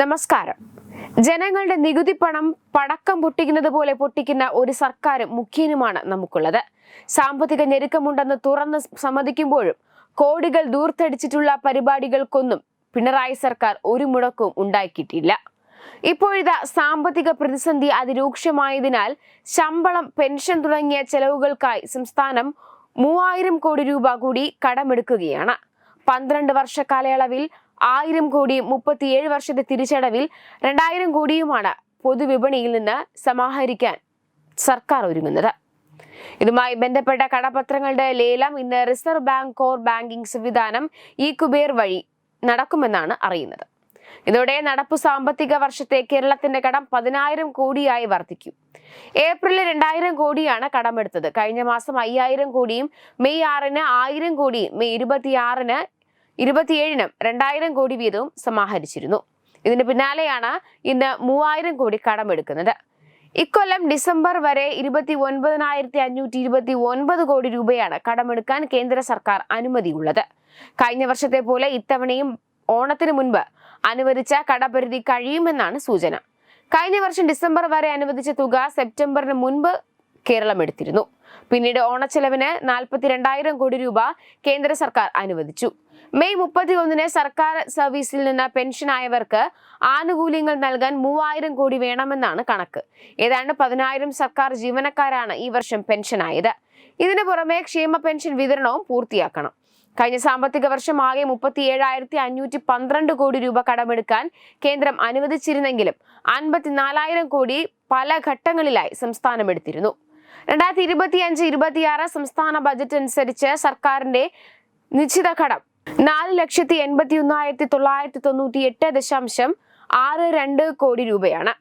നമസ്കാരം. ജനങ്ങളുടെ നികുതി പണം പടക്കം പൊട്ടിക്കുന്നത് പോലെ പൊട്ടിക്കുന്ന ഒരു സർക്കാരും മുഖ്യനുമാണ് നമുക്കുള്ളത്. സാമ്പത്തിക ഞെരുക്കമുണ്ടെന്ന് തുറന്ന് സമ്മതിക്കുമ്പോഴും കോടികൾ ദൂർത്തടിച്ചിട്ടുള്ള പരിപാടികൾക്കൊന്നും പിണറായി സർക്കാർ ഒരു മുടക്കവും ഉണ്ടാക്കിയിട്ടില്ല. ഇപ്പോഴിതാ സാമ്പത്തിക പ്രതിസന്ധി അതിരൂക്ഷമായതിനാൽ ശമ്പളം പെൻഷൻ തുടങ്ങിയ ചെലവുകൾക്കായി സംസ്ഥാനം മൂവായിരം കോടി രൂപ കൂടി കടമെടുക്കുകയാണ്. പന്ത്രണ്ട് വർഷ കാലയളവിൽ ആയിരം കോടിയും മുപ്പത്തിയേഴ് വർഷത്തെ തിരിച്ചടവിൽ രണ്ടായിരം കോടിയുമാണ് പൊതുവിപണിയിൽ നിന്ന് സമാഹരിക്കാൻ സർക്കാർ ഒരുങ്ങുന്നത്. ഇതുമായി ബന്ധപ്പെട്ട കടപത്രങ്ങളുടെ ലേലം ഇന്ന് റിസർവ് ബാങ്ക് കോർ ബാങ്കിംഗ് സംവിധാനം ഈ കുബേർ വഴി നടക്കുമെന്നാണ് അറിയുന്നത്. ഇതോടെ നടപ്പ് സാമ്പത്തിക വർഷത്തെ കേരളത്തിന്റെ കടം പതിനായിരം കോടിയായി വർദ്ധിക്കും. ഏപ്രിലിൽ രണ്ടായിരം കോടിയാണ് കടമെടുത്തത്. കഴിഞ്ഞ മാസം അയ്യായിരം കോടിയും മെയ് ആറിന് ആയിരം കോടിയും മെയ് ഇരുപത്തിയാറിന് ഇരുപത്തിയേഴിനും രണ്ടായിരം കോടി വീതവും സമാഹരിച്ചിരുന്നു. ഇതിന് പിന്നാലെയാണ് ഇന്ന് മൂവായിരം കോടി കടമെടുക്കുന്നത്. ഇക്കൊല്ലം ഡിസംബർ വരെ ഇരുപത്തി ഒൻപതിനായിരത്തി അഞ്ഞൂറ്റി ഇരുപത്തി ഒൻപത് കോടി രൂപയാണ് കടമെടുക്കാൻ കേന്ദ്ര സർക്കാർ അനുമതിയുള്ളത്. കഴിഞ്ഞ വർഷത്തെ പോലെ ഇത്തവണയും ഓണത്തിന് മുൻപ് അനുവദിച്ച കടപരിധി കഴിയുമെന്നാണ് സൂചന. കഴിഞ്ഞ വർഷം ഡിസംബർ വരെ അനുവദിച്ച തുക സെപ്റ്റംബറിന് മുൻപ് കേരളം എടുത്തിരുന്നു പിന്നീട് ഓണച്ചെലവിന് നാൽപ്പത്തി രണ്ടായിരം കോടി രൂപ കേന്ദ്ര സർക്കാർ അനുവദിച്ചു. മെയ് മുപ്പത്തി ഒന്നിന് സർക്കാർ സർവീസിൽ നിന്ന് പെൻഷനായവർക്ക് ആനുകൂല്യങ്ങൾ നൽകാൻ മൂവായിരം കോടി വേണമെന്നാണ് കണക്ക്. ഏതാണ്ട് പതിനായിരം സർക്കാർ ജീവനക്കാരാണ് ഈ വർഷം പെൻഷനായത്. ഇതിനു പുറമെ ക്ഷേമ പെൻഷൻ വിതരണവും പൂർത്തിയാക്കണം. കഴിഞ്ഞ സാമ്പത്തിക വർഷം ആകെ മുപ്പത്തി ഏഴായിരത്തി അഞ്ഞൂറ്റി പന്ത്രണ്ട് കോടി രൂപ കടമെടുക്കാൻ കേന്ദ്രം അനുവദിച്ചിരുന്നെങ്കിലും അൻപത്തിനാലായിരം കോടി പല ഘട്ടങ്ങളിലായി സംസ്ഥാനം എടുത്തിരുന്നു രണ്ടായിരത്തി ഇരുപത്തി അഞ്ച് ഇരുപത്തിയാറ് സംസ്ഥാന ബജറ്റ് അനുസരിച്ച് സർക്കാരിന്റെ നിശ്ചിത കടം നാല് ലക്ഷത്തി എൺപത്തി ഒന്നായിരത്തി തൊള്ളായിരത്തി തൊണ്ണൂറ്റി എട്ട് ദശാംശം ആറ് രണ്ട് കോടി രൂപയാണ്.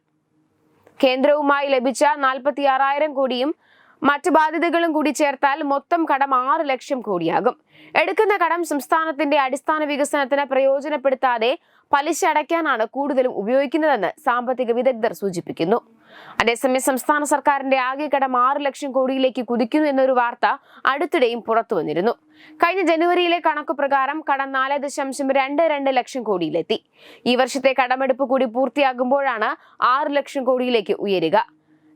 കേന്ദ്രവുമായി ലഭിച്ച നാൽപ്പത്തി ആറായിരം കോടിയും മറ്റ് ബാധ്യതകളും കൂടി ചേർത്താൽ മൊത്തം കടം ആറ് ലക്ഷം കോടിയാകും. എടുക്കുന്ന കടം സംസ്ഥാനത്തിന്റെ അടിസ്ഥാന വികസനത്തിന് പ്രയോജനപ്പെടുത്താതെ പലിശ അടയ്ക്കാനാണ് കൂടുതലും ഉപയോഗിക്കുന്നതെന്ന് സാമ്പത്തിക വിദഗ്ധർ സൂചിപ്പിക്കുന്നു. അതേസമയം സംസ്ഥാന സർക്കാരിന്റെ ആകെ കടം ആറ് ലക്ഷം കോടിയിലേക്ക് കുതിക്കുന്നു എന്നൊരു വാർത്ത അടുത്തിടെയും പുറത്തു വന്നിരുന്നു. കഴിഞ്ഞ ജനുവരിയിലെ കണക്ക് പ്രകാരം കടം നാല് ദശാംശം രണ്ട് രണ്ട് ലക്ഷം കോടിയിലെത്തി. ഈ വർഷത്തെ കടമെടുപ്പ് കൂടി പൂർത്തിയാകുമ്പോഴാണ് ആറ് ലക്ഷം കോടിയിലേക്ക് ഉയരുക.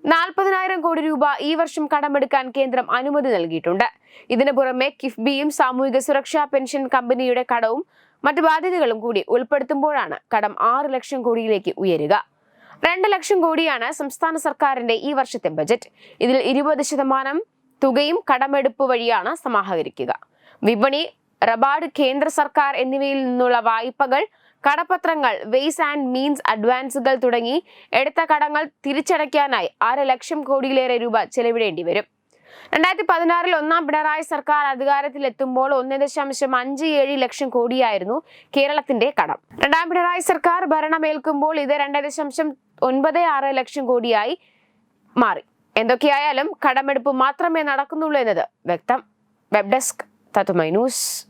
നാൽപ്പതിനായിരം കോടി രൂപ ഈ വർഷം കടമെടുക്കാൻ കേന്ദ്രം അനുമതി നൽകിയിട്ടുണ്ട്. ഇതിനു പുറമെ കിഫ്ബിയും സാമൂഹിക സുരക്ഷാ പെൻഷൻ കമ്പനിയുടെ കടവും മറ്റു ബാധ്യതകളും കൂടി ഉൾപ്പെടുത്തുമ്പോഴാണ് കടം ആറ് ലക്ഷം കോടിയിലേക്ക് ഉയരുക. രണ്ട് ലക്ഷം കോടിയാണ് സംസ്ഥാന സർക്കാരിന്റെ ഈ വർഷത്തെ ബജറ്റ്. ഇതിൽ ഇരുപത് ശതമാനം തുകയും കടമെടുപ്പ് വഴിയാണ് സമാഹരിക്കുക. വിപണി റബാർഡ് കേന്ദ്ര സർക്കാർ എന്നിവയിൽ നിന്നുള്ള വായ്പകൾ കടപത്രങ്ങൾ വെയ്സ് ആൻഡ് മീൻസ് അഡ്വാൻസുകൾ തുടങ്ങി എടുത്ത കടങ്ങൾ തിരിച്ചടയ്ക്കാനായി അര ലക്ഷം കോടിയിലേറെ രൂപ ചെലവിടേണ്ടി വരും. രണ്ടായിരത്തി പതിനാറിൽ ഒന്നാം പിണറായി സർക്കാർ അധികാരത്തിലെത്തുമ്പോൾ ഒന്ന് ദശാംശം അഞ്ച് ഏഴ് ലക്ഷം കോടിയായിരുന്നു കേരളത്തിന്റെ കടം. രണ്ടാം പിണറായി സർക്കാർ ഭരണമേൽക്കുമ്പോൾ ഇത് രണ്ട് ദശാംശം ഒൻപത് ആറ് ലക്ഷം കോടിയായി മാറി. എന്തൊക്കെയായാലും കടമെടുപ്പ് മാത്രമേ നടക്കുന്നുള്ളൂ എന്നത് വ്യക്തം. വെബ് ഡെസ്ക് തത്തുമൈ ന്യൂസ്